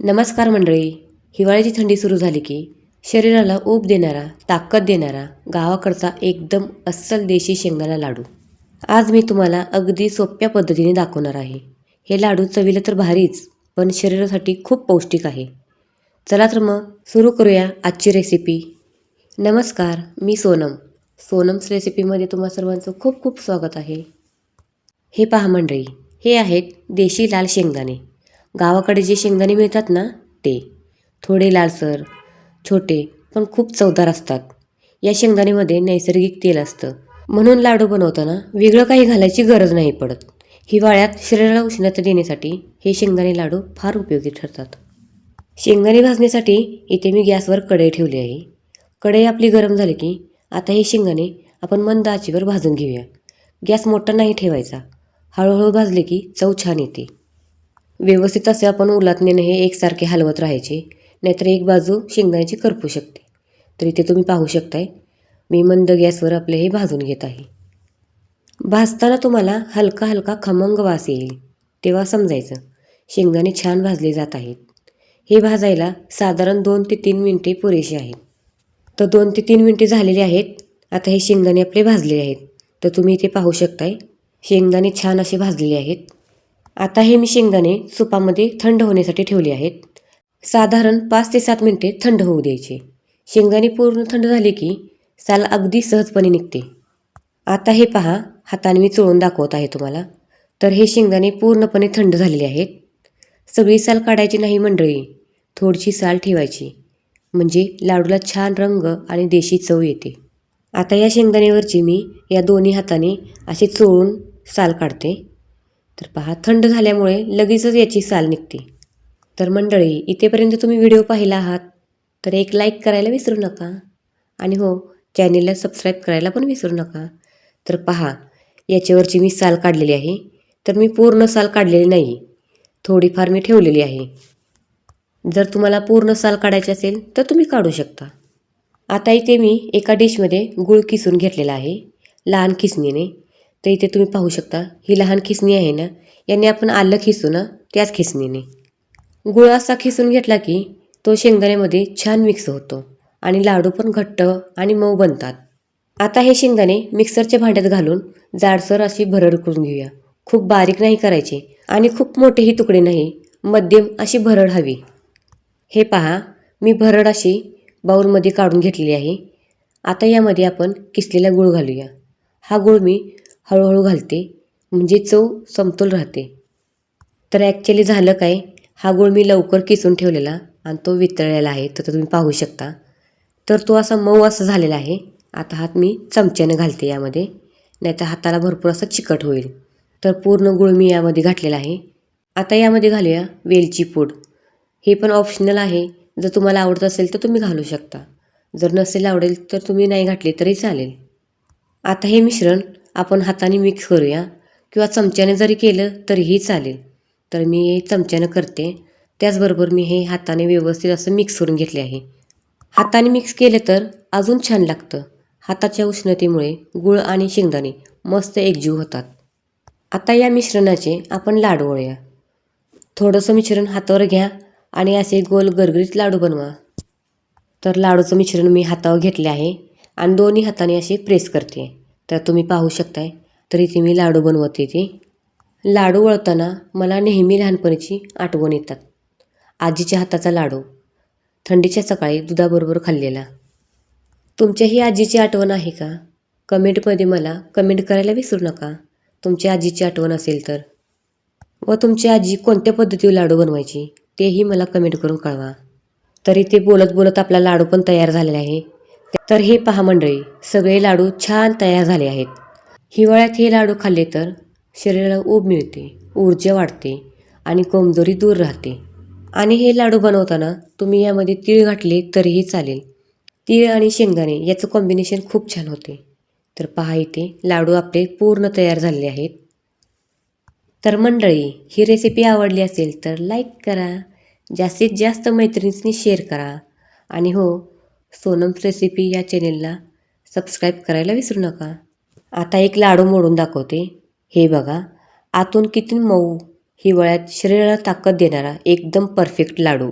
नमस्कार मंडळी हिवाळ्याची थंडी सुरू झाली की शरीराला ऊब देणारा ताकद देणारा गावाकडचा एकदम अस्सल देशी शेंगदाणा लाडू. आज मी तुम्हाला अगदी सोप्या पद्धतीने दाखवणार आहे. हे लाडू चवीला तर भारीच पण शरीरासाठी खूप पौष्टिक आहे. चला तर मग सुरू करूया आजची रेसिपी नमस्कार मी सोनम. सोनम्स रेसिपीमध्ये तुम्हा सर्वांचं खूप खूप स्वागत आहे. हे पहा मंडळी हे आहेत देशी लाल शेंगदाणे. गावाकडे जे शेंगदाणे मिळतात ना ते. थोडे लालसर छोटे पण खूप चवदार असतात. या शेंगदाणेमध्ये नैसर्गिक तेल असतं. म्हणून लाडू बनवताना वेगळं काही घालायची गरज नाही पडत. हिवाळ्यात शरीराला उष्णता देण्यासाठी हे शेंगदाणे लाडू फार उपयोगी ठरतात. शेंगदाणे भाजण्यासाठी इथे मी गॅसवर कढई ठेवली आहे. कढई आपली गरम झाली की आता हे शेंगदाणे आपण मंद आचीवर भाजून घेऊया. गॅस मोठा नाही ठेवायचा. हळूहळू भाजले की चव छान येते. व्यवस्थित असे आपण उलाटण्याने हे एकसारखे हलवत राहायचे नाहीतर एक बाजू शेंगदाण्याची करपू शकते. तर इथे तुम्ही पाहू शकताय मी मंद गॅसवर आपले हे भाजून घेत आहे. भाजताना तुम्हाला हलका हलका खमंग वास येईल तेव्हा समजायचं. शेंगदाणे छान भाजले जात आहेत. हे भाजायला साधारण दोन ते तीन मिनटे पुरेशी आहेत. तर दोन ते तीन मिनटे झालेले आहेत. आता हे शेंगदाणे आपले भाजलेले आहेत. तर तुम्ही इथे पाहू शकताय शेंगदाणे छान असे भाजलेले आहेत. आता हे मी शेंगदाणे सुपामध्ये थंड होण्यासाठी ठेवले आहेत. साधारण पाच ते सात मिनटे थंड होऊ द्यायचे. शेंगदाणे पूर्ण थंड झाले की साल अगदी सहजपणे निघते. आता हे पहा हाताने मी चोळून दाखवत आहे तुम्हाला. तर हे शेंगदाणे पूर्णपणे थंड झालेले आहेत. सगळी साल काढायची नाही मंडळी थोडीशी साल ठेवायची. म्हणजे लाडूला छान रंग आणि देशी चव येते. आता या शेंगदाण्यावरची मी या दोन्ही हाताने असे चोळून साल काढते. तर पहा थंड झाल्यामुळे लगेचच याची साल निघते. तर मंडळी इथेपर्यंत तुम्ही व्हिडिओ पाहिला आहात तर एक लाईक करायला विसरू नका. आणि हो चॅनेलला सबस्क्राईब करायला पण विसरू नका. तर पहा याच्यावरची मी साल काढलेली आहे. तर मी पूर्ण साल काढलेली नाही थोडीफार मी ठेवलेली आहे. जर तुम्हाला पूर्ण साल काढायची असेल तर तुम्ही काढू शकता. आता इथे मी एका डिशमध्ये गूळ किसून घेतलेला आहे लहान किसणीने. तर इथे तुम्ही पाहू शकता ही लहान खिसणी आहे ना याने आपण आलं खिसू ना त्याच खिसणीने. गुळ असा खिसून घेतला की तो शेंगदाण्यामध्ये छान मिक्स होतो आणि लाडू पण घट्ट आणि मऊ बनतात. आता हे शेंगदाणे मिक्सरच्या भांड्यात घालून जाडसर अशी भरड करून घेऊया. खूप बारीक नाही करायचे आणि खूप मोठेही तुकडे नाही मध्यम अशी भरड हवी. हे पहा मी भरड अशी बाऊलमध्ये काढून घेतलेली आहे. आता यामध्ये आपण किसलेला गूळ घालूया. हा गूळ मी हळूहळू घालते. म्हणजे चव समतोल राहते. तर ॲक्च्युली झालं काय? हा गूळ मी लवकर किसून ठेवलेला आणि तो वितळलेला आहे. तर तुम्ही पाहू शकता. तर तो असा मऊ असा झालेला आहे. आता हात मी चमच्यानं घालते यामध्ये. नाहीतर हाताला भरपूर असा चिकट होईल. तर पूर्ण गूळ मी यामध्ये घातलेला आहे. आता यामध्ये घालूया वेलची पूड. हे पण ऑप्शनल आहे. जर तुम्हाला आवडत असेल तर तुम्ही घालू शकता. जर नसेल आवडेल तर तुम्ही नाही घातले तरी चालेल. आता हे मिश्रण आपण हाताने मिक्स करूया किंवा चमच्याने जरी केलं तरीही चालेल. तर मी हे चमच्यानं करते. त्याचबरोबर मी हे हाताने व्यवस्थित असं मिक्स करून घेतले आहे. हाताने मिक्स केले तर अजून छान लागतं. हाताच्या उष्णतेमुळे गुळ आणि शेंगदाणे मस्त एकजीव होतात. आता या मिश्रणाचे आपण लाडू वळूया थोडंसं मिश्रण हातावर घ्या आणि असे गोल गरगरीत लाडू बनवा. तर लाडूचं मिश्रण मी हातावर घेतले आहे आणि दोन्ही हाताने असे प्रेस करते. तर तुम्ही पाहू शकताय. तर इथे मी लाडू बनवते ते. लाडू वळताना मला नेहमी लहानपणीची आठवण येतात. आजीच्या हाताचा लाडू. थंडीच्या सकाळी दुधाबरोबर खाल्लेला. तुमच्या ही आजीची आठवण आहे का? कमेंटमध्ये मला कमेंट करायला विसरू नका. तुमच्या आजीची आठवण असेल तर. व तुमची आजी कोणत्या पद्धतीवर लाडू बनवायची तेही मला कमेंट करून कळवा. तरी ते बोलत बोलत आपला लाडू पण तयार झालेला आहे. तर हे पहा मंडळी सगळे लाडू छान तयार झाले आहेत. हिवाळ्यात हे लाडू खाल्ले तर शरीराला ऊब मिळते ऊर्जा वाढते आणि कमजोरी दूर राहते. आणि हे लाडू बनवताना तुम्ही यामध्ये तीळ घातले तरीही चालेल. तीळ आणि शेंगदाणे याचं कॉम्बिनेशन खूप छान होते. तर पहा इथे लाडू आपले पूर्ण तयार झालेले आहेत. तर मंडळी ही रेसिपी आवडली असेल तर लाईक करा जास्तीत जास्त मैत्रिणींनी शेअर करा. आणि हो सोनम्स रेसिपी या चॅनेलला सबस्क्राईब करायला विसरू नका. आता एक लाडू मोडून दाखवते. हे बघा आतून किती मऊ हिवाळ्यात शरीराला ताकद देणारा एकदम परफेक्ट लाडू.